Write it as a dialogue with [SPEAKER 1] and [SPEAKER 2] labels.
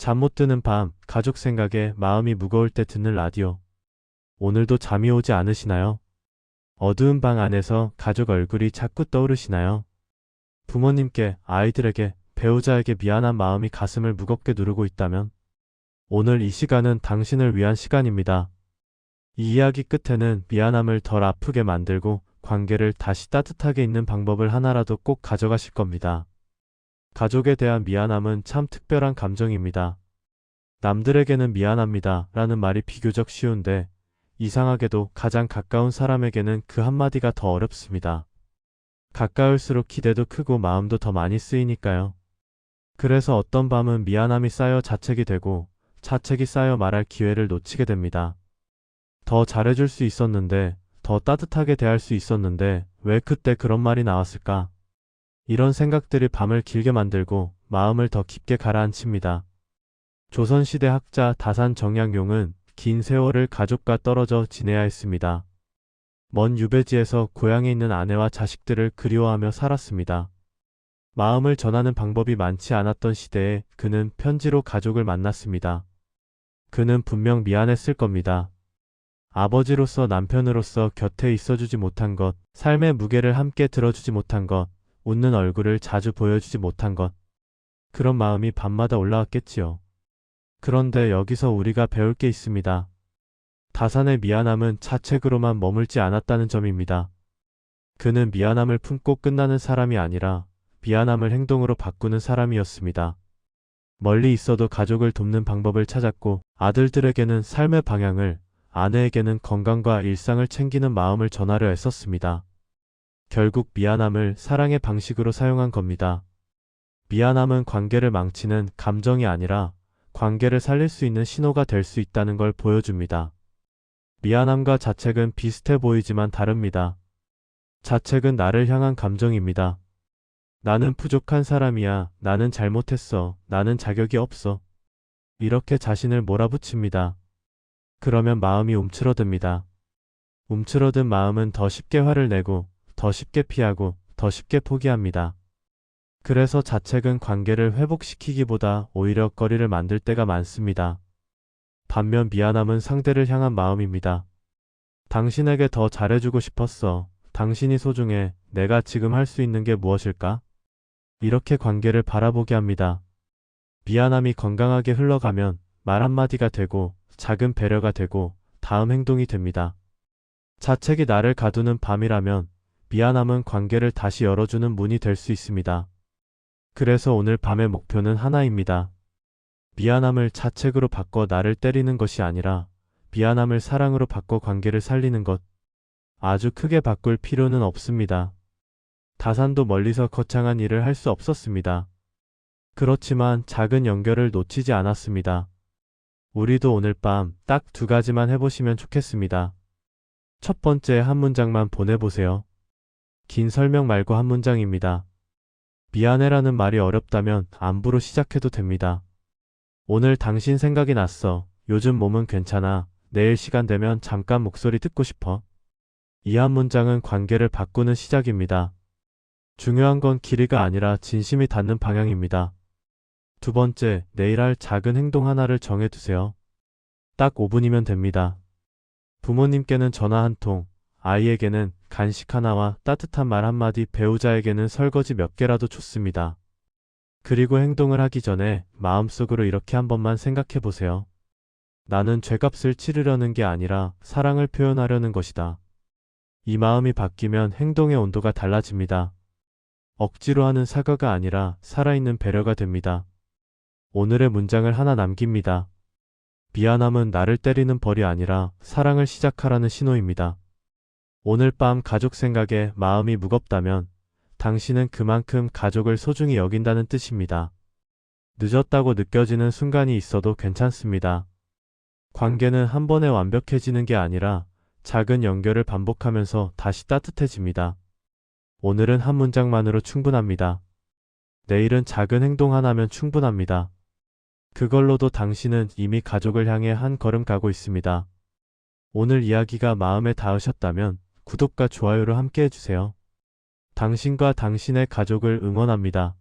[SPEAKER 1] 잠 못 드는 밤, 가족 생각에 마음이 무거울 때 듣는 라디오. 오늘도 잠이 오지 않으시나요? 어두운 방 안에서 가족 얼굴이 자꾸 떠오르시나요? 부모님께, 아이들에게, 배우자에게 미안한 마음이 가슴을 무겁게 누르고 있다면 오늘 이 시간은 당신을 위한 시간입니다. 이 이야기 끝에는 미안함을 덜 아프게 만들고 관계를 다시 따뜻하게 잇는 방법을 하나라도 꼭 가져가실 겁니다. 가족에 대한 미안함은 참 특별한 감정입니다. 남들에게는 미안합니다 라는 말이 비교적 쉬운데 이상하게도 가장 가까운 사람에게는 그 한마디가 더 어렵습니다. 가까울수록 기대도 크고 마음도 더 많이 쓰이니까요. 그래서 어떤 밤은 미안함이 쌓여 자책이 되고 자책이 쌓여 말할 기회를 놓치게 됩니다. 더 잘해줄 수 있었는데, 더 따뜻하게 대할 수 있었는데, 왜 그때 그런 말이 나왔을까? 이런 생각들이 밤을 길게 만들고 마음을 더 깊게 가라앉힙니다. 조선시대 학자 다산 정약용은 긴 세월을 가족과 떨어져 지내야 했습니다. 먼 유배지에서 고향에 있는 아내와 자식들을 그리워하며 살았습니다. 마음을 전하는 방법이 많지 않았던 시대에 그는 편지로 가족을 만났습니다. 그는 분명 미안했을 겁니다. 아버지로서 남편으로서 곁에 있어주지 못한 것, 삶의 무게를 함께 들어주지 못한 것, 웃는 얼굴을 자주 보여주지 못한 것. 그런 마음이 밤마다 올라왔겠지요. 그런데 여기서 우리가 배울 게 있습니다. 다산의 미안함은 자책으로만 머물지 않았다는 점입니다. 그는 미안함을 품고 끝나는 사람이 아니라 미안함을 행동으로 바꾸는 사람이었습니다. 멀리 있어도 가족을 돕는 방법을 찾았고 아들들에게는 삶의 방향을, 아내에게는 건강과 일상을 챙기는 마음을 전하려 했었습니다. 결국 미안함을 사랑의 방식으로 사용한 겁니다. 미안함은 관계를 망치는 감정이 아니라 관계를 살릴 수 있는 신호가 될 수 있다는 걸 보여줍니다. 미안함과 자책은 비슷해 보이지만 다릅니다. 자책은 나를 향한 감정입니다. 나는 부족한 사람이야. 나는 잘못했어. 나는 자격이 없어. 이렇게 자신을 몰아붙입니다. 그러면 마음이 움츠러듭니다. 움츠러든 마음은 더 쉽게 화를 내고, 더 쉽게 피하고, 더 쉽게 포기합니다. 그래서 자책은 관계를 회복시키기보다 오히려 거리를 만들 때가 많습니다. 반면 미안함은 상대를 향한 마음입니다. 당신에게 더 잘해주고 싶었어. 당신이 소중해. 내가 지금 할 수 있는 게 무엇일까? 이렇게 관계를 바라보게 합니다. 미안함이 건강하게 흘러가면 말 한마디가 되고 작은 배려가 되고 다음 행동이 됩니다. 자책이 나를 가두는 밤이라면 미안함은 관계를 다시 열어주는 문이 될 수 있습니다. 그래서 오늘 밤의 목표는 하나입니다. 미안함을 자책으로 바꿔 나를 때리는 것이 아니라 미안함을 사랑으로 바꿔 관계를 살리는 것. 아주 크게 바꿀 필요는 없습니다. 다산도 멀리서 거창한 일을 할 수 없었습니다. 그렇지만 작은 연결을 놓치지 않았습니다. 우리도 오늘 밤 딱 두 가지만 해보시면 좋겠습니다. 첫 번째 한 문장만 보내보세요. 긴 설명 말고 한 문장입니다. 미안해라는 말이 어렵다면 안부로 시작해도 됩니다. 오늘 당신 생각이 났어. 요즘 몸은 괜찮아. 내일 시간 되면 잠깐 목소리 듣고 싶어. 이 한 문장은 관계를 바꾸는 시작입니다. 중요한 건 길이가 아니라 진심이 닿는 방향입니다. 두 번째, 내일 할 작은 행동 하나를 정해두세요. 딱 5분이면 됩니다. 부모님께는 전화 한 통, 아이에게는 간식 하나와 따뜻한 말 한마디, 배우자에게는 설거지 몇 개라도 좋습니다. 그리고 행동을 하기 전에 마음속으로 이렇게 한 번만 생각해 보세요. 나는 죄값을 치르려는 게 아니라 사랑을 표현하려는 것이다. 이 마음이 바뀌면 행동의 온도가 달라집니다. 억지로 하는 사과가 아니라 살아있는 배려가 됩니다. 오늘의 문장을 하나 남깁니다. 미안함은 나를 때리는 벌이 아니라 사랑을 시작하라는 신호입니다. 오늘 밤 가족 생각에 마음이 무겁다면 당신은 그만큼 가족을 소중히 여긴다는 뜻입니다. 늦었다고 느껴지는 순간이 있어도 괜찮습니다. 관계는 한 번에 완벽해지는 게 아니라 작은 연결을 반복하면서 다시 따뜻해집니다. 오늘은 한 문장만으로 충분합니다. 내일은 작은 행동 하나면 충분합니다. 그걸로도 당신은 이미 가족을 향해 한 걸음 가고 있습니다. 오늘 이야기가 마음에 닿으셨다면 구독과 좋아요를 함께 해주세요. 당신과 당신의 가족을 응원합니다.